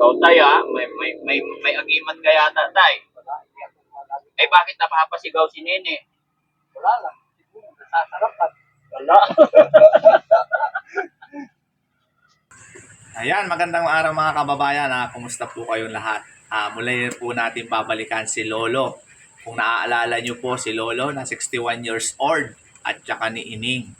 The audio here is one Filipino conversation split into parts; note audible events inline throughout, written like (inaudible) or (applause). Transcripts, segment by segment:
Ikaw tayo ha, may, may, may, may agimat ka yata tay. Eh bakit napapasigaw si Nene? Wala lang. Siguro, nasasarapan. Wala. (laughs) Ayan, magandang araw mga kababayan. Ah, kumusta po kayong lahat? Ah, muli po natin babalikan si Lolo. Kung naaalala nyo po si Lolo na 61 years old at saka ni Ining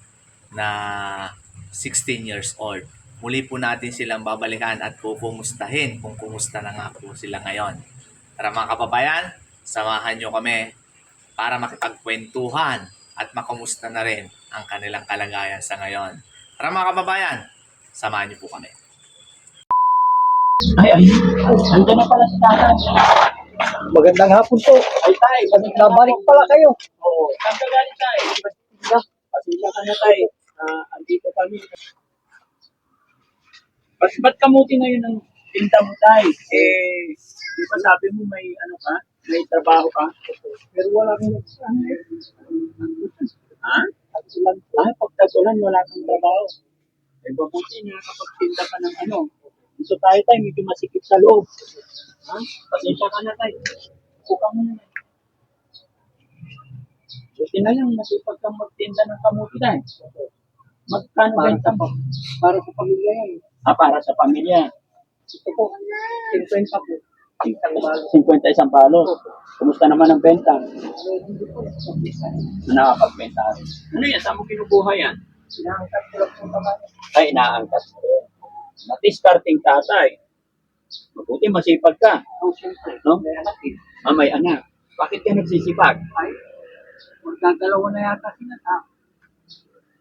na 16 years old. Muli po natin silang babalikan at pupumustahin kung kumusta na nga po sila ngayon. Tara mga kababayan, samahan nyo kami para makipagkwentuhan at makumusta na rin ang kanilang kalagayan sa ngayon. Tara mga kababayan, samahan nyo po kami. Ay, ay. Andiyan na pala si tatay. Magandang hapon po. Ay, tay. Nabalik pala kayo. Oo. Saan ka galing tay? Pasensya ka na tay. Ah, andito kami. Ba't, ba't kamuti na yun ang pinta mo tay? Eh, di ba sabi mo may ano ka? May trabaho ka? Pero wala kang Ha? Tagsulan po. Ah, pag tag-ulan, wala kang trabaho. Eh, mabuti na kapag tinda ka ng ano. Gusto tayo tayo, medyo masikip sa loob. Ha? Pasensya ka na tayo. Buka mo na. Buti na lang, masipag kang magtinda ng kamuti tayo. Magkano Para sa, para sa pamilya yan. Ah, para sa pamilya. Ito po, 50 po. Isang balo. 50 isang palo. Kumusta naman ang benta? Nakakapagbenta. Ano yan? Saan mo kinukuha yan? Sinangkat ko lang po naman. ay inaangkat mo rin. Matiskarting tatay. Mabuti masipag ka. Oh, siyempre. No? May anak eh. Ah, may anak. Bakit ka nagsisipag? Ay, magdadalawa na yata sila. Ah,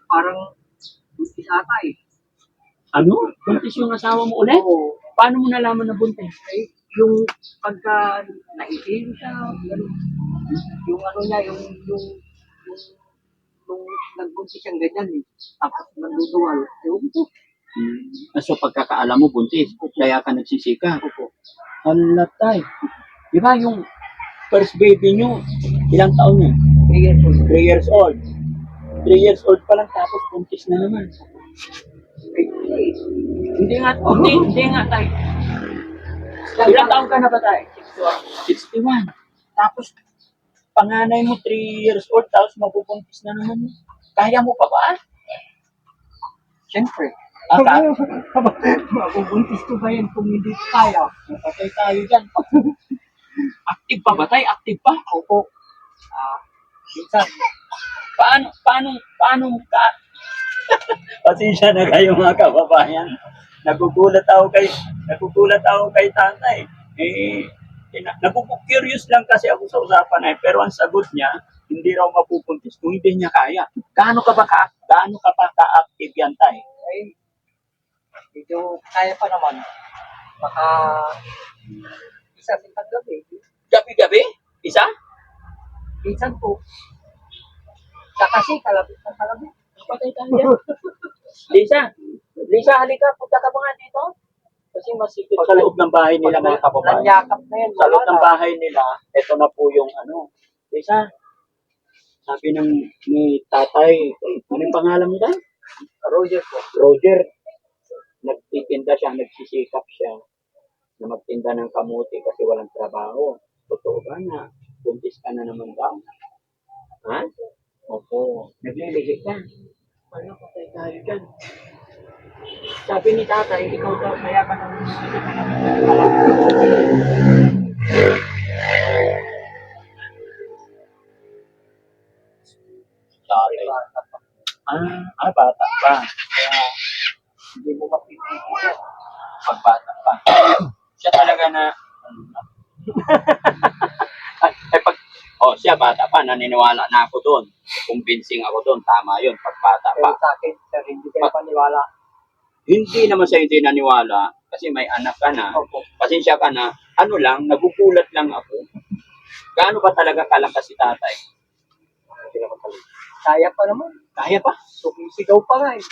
parang buntis ata eh. Ano? Buntis yung asawa mo ulit? Oo. Paano mo nalaman na buntis? Ay, yung pagka naising siya, ganun. Yung ano niya, yung, yung, yung, yung nagbuntis siyang ganyan eh. Tapos nanduduwal. Ewan ko. Hmm. So pagkakaalam mo buntis, kaya ka nagsisika. Opo. Halatay. Di ba yung first baby nyo, ilang taon niya? Three years old. 3 years old. 3 years old pa lang tapos buntis na naman. Hindi nga, hindi, hindi nga tayo. Ilang taon ka na ba tayo? 61. Tapos, panganay mo 3 years old, tapos mabubuntis na naman. Kaya mo pa ba? Siyempre. Ah, ka- (laughs) Mabubuntis ko ba yan kung hindi kaya? Patay tayo dyan. Active pa ba tayo? Active pa? Opo. Ah, minsan, Paano, paano, paano ka? (laughs) Pasensya na kayo mga kababayan. Nagugulat ako kay, nagugulat ako kay tatay. Eh, ina- nagugu-curious lang kasi ako sa usapan eh. Pero ang sagot niya, hindi raw mapupuntis kung hindi niya kaya. Gaano ka ba ka, gaano ka pa ka-active yan tay? ay, medyo kaya pa naman. Baka, isa sa gabi. Gabi-gabi? Isa? Minsan po, kasi kalabit ng kalabit. Patay tayo dyan. (laughs) Lisa, Lisa, halika, punta ka ba nga dito? Kasi masipit sa loob ng bahay nila mga kababayan. Nanyakap na yan. sa loob ng na. bahay nila, ito na po yung ano. Lisa, sabi ng ni tatay, ano yung pangalan mo tayo? Roger po. Roger. Nagtitinda siya, nagsisikap siya na magtinda ng kamuti kasi walang trabaho. Totoo ba na buntis ka na naman daw? Ha? Opo. Naglilihi ka. Ano ko tayo dyan? Sabi ni tatay, ikaw daw kaya ka nang Sorry. Ah, ah, bata pa. Kaya hindi mo mapipigil pag bata pa. siya talaga na ay, (laughs) ay, pag oh, siya bata pa, naniniwala na ako doon. Convincing ako doon, tama yun, pag bata Pero pa. sa akin, sir, hindi kayo paniwala. Hindi naman siya hindi naniwala kasi may anak ka na. Opo. Pasensya ka na, ano lang, nagugulat lang ako. Gaano ba talaga kalakas si tatay? Hindi naman talaga. Kaya pa naman. Kaya pa? Sumisigaw pa nga eh. (laughs)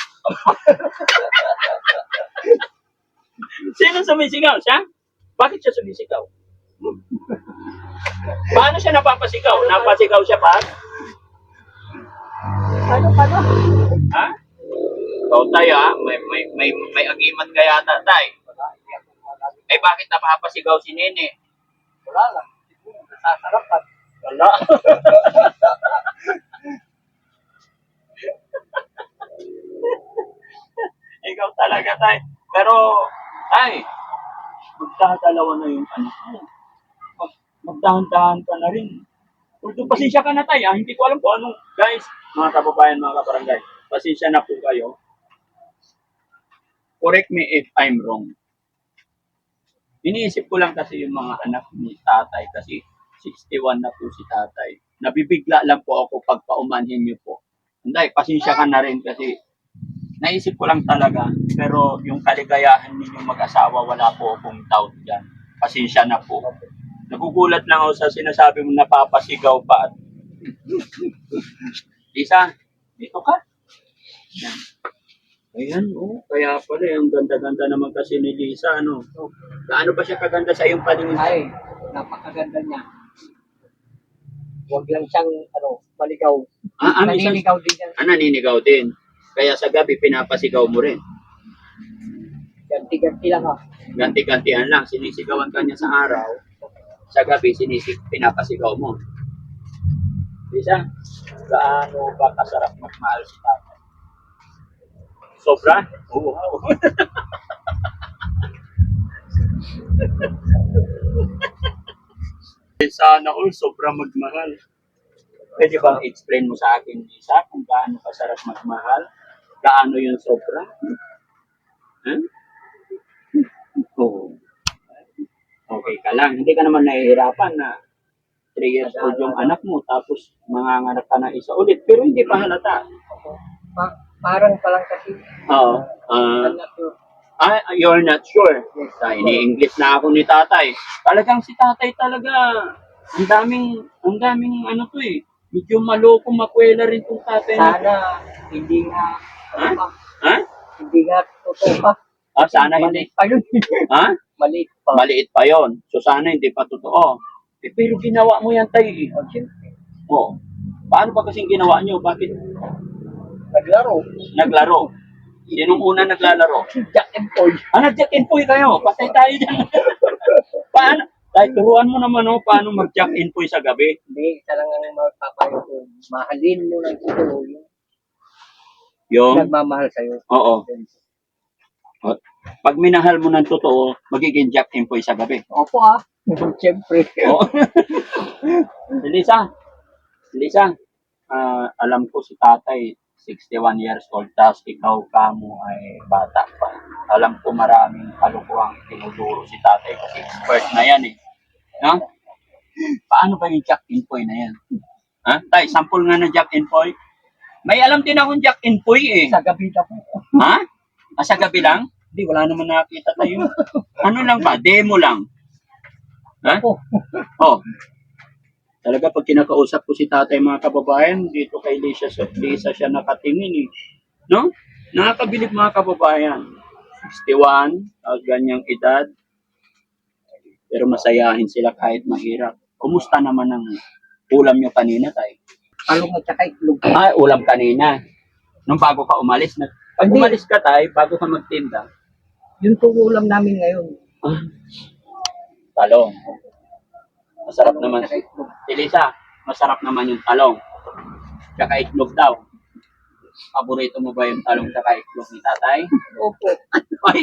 Sino sumisigaw? Siya? Bakit siya sumisigaw? Paano siya napapasigaw? Napasigaw siya pa? Ano pa na? Ha? Ikaw tayo ha? May, may, may, may agimat ka yata tay. Eh, bakit napapasigaw si Nene? Wala lang. Siguro, nasasarapan. Wala. (laughs) Ikaw talaga, tay. Pero, tay, magdadalawa na yung anak mo. Mag, magdahan-dahan ka na rin. Kung pasensya ka na, tay. Ah. Hindi ko alam kung anong, guys, mga kababayan, mga kabarangay, pasensya na po kayo. Correct me if I'm wrong. Iniisip ko lang kasi yung mga anak ni tatay kasi 61 na po si tatay. Nabibigla lang po ako pag paumanhin niyo po. Hindi, pasensya ka na rin kasi naisip ko lang talaga. Pero yung kaligayahan ninyong mag-asawa, wala po akong doubt dyan. Pasensya na po. Nagugulat lang ako sa sinasabi mo napapasigaw pa. At... (laughs) Lisa, dito ka. Yan. Ayan, oh. Kaya pala, ang ganda-ganda naman kasi ni Lisa, ano. Gaano ba siya kaganda sa iyong paningin? Ay, napakaganda niya. Huwag lang siyang, ano, maligaw. Ah, ah, minsan- Naninigaw din yan. Ah, naninigaw din. Kaya sa gabi, pinapasigaw mo rin. Ganti-ganti lang ah. Ganti-gantihan lang. Sinisigawan ka niya sa araw. Sa gabi, sinisig, pinapasigaw mo. Lisa, gaano ba kasarap magmahal si tatay? Sobra? Oo. Wow. (laughs) Sana all sobra magmahal. Pwede bang explain mo sa akin, Lisa, kung gaano kasarap magmahal? Gaano yung sobra? Huh? (laughs) Oo. Okay ka lang. Hindi ka naman nahihirapan na 3 years old yung anak mo tapos manganganak ka na isa ulit. Pero hindi pa halata. Pa- parang pa lang kasi. Oo. Ah, I'm not sure. ah, you're not sure. Sa ini-English na ako ni tatay. Talagang si tatay talaga. Ang daming, ang daming ano to eh. Medyo maloko makwela rin tong tatay na. Sana hindi nga, ano pa, Ha? hindi nga totoo pa. Ah, sana hindi. Maliit pa yun. Ha? Maliit pa. Maliit pa yon. So sana hindi pa totoo. Eh, pero ginawa mo yan tayo eh. Oh, siyempre. Oo. Paano pa kasing ginawa nyo? Bakit Naglaro. naglaro? Sinong una naglalaro? Jack and Paul. Ah, nag-jack and poy kayo. Patay tayo dyan. (laughs) paano? Tay, turuan mo naman oh, paano mag-jack and poy sa gabi. Hindi, isa lang ang magpapayo ko. Mahalin mo ng totoo yung Yung, nagmamahal sa'yo. oo. O, Pag minahal mo ng totoo, magiging jack and poy sa gabi. Opo ah. (laughs) Siyempre. Oo. (laughs) Lisa, Lisa, ah, alam ko si tatay, 61 years old, tapos ikaw kamo ay bata pa. Alam ko maraming kalukuhang tinuturo si tatay kasi expert na yan eh. No? Paano ba yung Jack and Poy na yan? Ha? Tay, sample nga ng Jack and Poy. May alam din akong Jack and Poy eh. Sa gabi na po. Ha? Ah, sa gabi lang? Hindi, wala naman nakita tayo. Ano lang ba? Demo lang. Ha? Opo. Oh. Talaga pag kinakausap ko si tatay mga kababayan, dito kay Lisa, Lisa siya nakatingin eh. No? Nakakabilib mga kababayan. 61, uh, ganyang edad. Pero masayahin sila kahit mahirap. Kumusta naman ang ulam nyo kanina, tay? Talong at saka itlog. Ah, ulam kanina. Nung bago ka umalis, na, pag umalis ka, tay, bago ka magtinda, Yun po ulam namin ngayon. ah, talong. Masarap naman. Saka itlog. Elisa, masarap naman yung talong. Tsaka itlog daw. Paborito mo ba yung talong tsaka itlog ni tatay? Opo. Ay.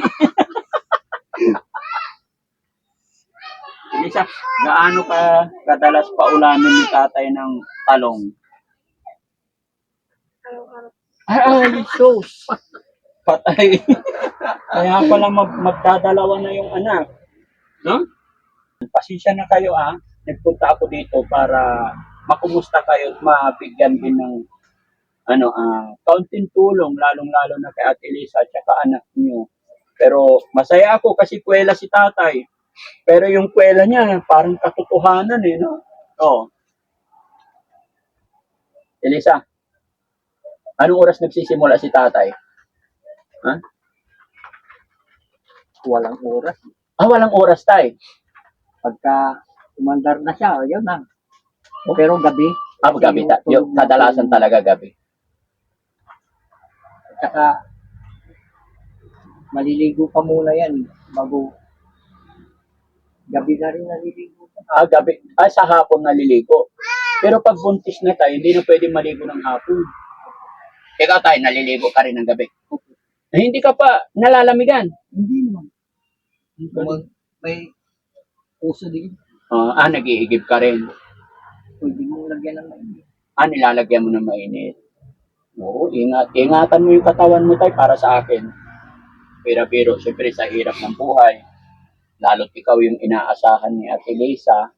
Elisa, gaano ka kadalas paulamin ni tatay ng talong? Ay, sus. Patay. (laughs) Kaya pala mag magdadalawa na yung anak. No? Pasensya na kayo ah. Nagpunta ako dito para makumusta kayo at mabigyan din ng ano ah kaunting tulong lalong-lalo na kay Ate Lisa at saka anak niyo. Pero masaya ako kasi kwela si tatay. Pero yung kwela niya parang katotohanan eh, no? Oo. Elisa, anong oras nagsisimula si tatay? Ha? Walang oras. Ah, walang oras tay. Pagka umandar na siya, yun na. Pero gabi. Ah, gabi. Ta- yung kadalasan talaga gabi. Saka, maliligo pa muna yan bago Gabi na rin naliligo. Ah, gabi, ah, sa hapon naliligo. Pero pag buntis na tayo, hindi na pwede maligo ng hapon. Ikaw tayo, naliligo ka rin ng gabi. Eh, hindi ka pa nalalamigan. Hindi naman. Kung may puso din, Ah, ah, nag-iigib ka rin. pwede mong lagyan ng mainit. Ah, nilalagyan mo ng mainit. Oo, ingat. Ingatan mo yung katawan mo tayo para sa akin. Pero-pero, siyempre sa hirap ng buhay, lalo't ikaw yung inaasahan ni Ate Lisa,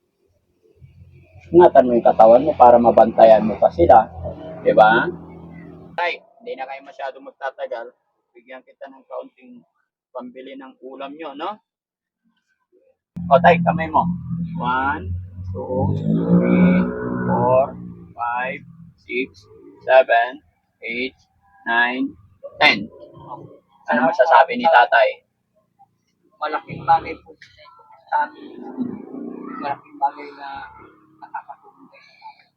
ingatan mo yung katawan mo para mabantayan mo pa sila. Di ba? Tay, hindi na kayo masyado magtatagal. Bigyan kita ng kaunting pambili ng ulam nyo, no? O, tay, kamay mo. One, two, three, four, five, six, seven, eight, nine, ten. Ano masasabi ni tatay? Malaking bagay po sa amin. Malaking bagay na nakakatulong sa amin.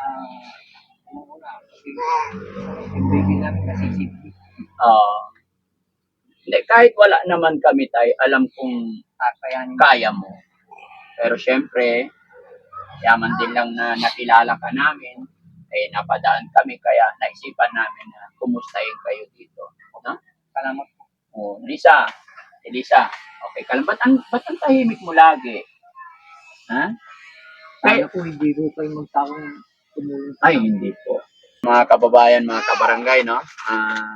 Ah, una, yung baby namin kasi simple. Ah, hindi, kahit wala naman kami tay, alam kong Kakayanin kaya mo. Pero syempre, yaman din lang na nakilala ka namin, eh napadaan kami, kaya naisipan namin na kumustahin kayo dito. No? Salamat po. Oh, Lisa, Elisa, okay ka lang. Ba't ang, ba't ang tahimik mo lagi? Ha? Ay, Sana po hindi po kayo magtakong tumulong Ay, hindi po. Mga kababayan, mga kabarangay, no? Ah,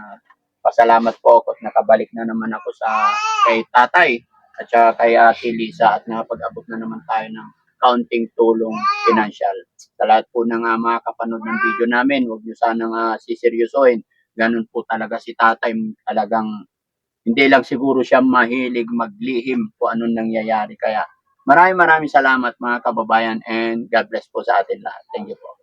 pasalamat po ako at nakabalik na naman ako sa kay tatay at saka kay Ate Lisa at nakapag-abot na naman tayo ng counting tulong financial. Sa lahat po ng ah, mga kapanood ng video namin, huwag niyo sanang uh, siseryosohin. Ganun po talaga si tatay, talagang hindi lang siguro siya mahilig maglihim kung anong nangyayari. Kaya maraming maraming salamat mga kababayan and God bless po sa atin lahat. Thank you po.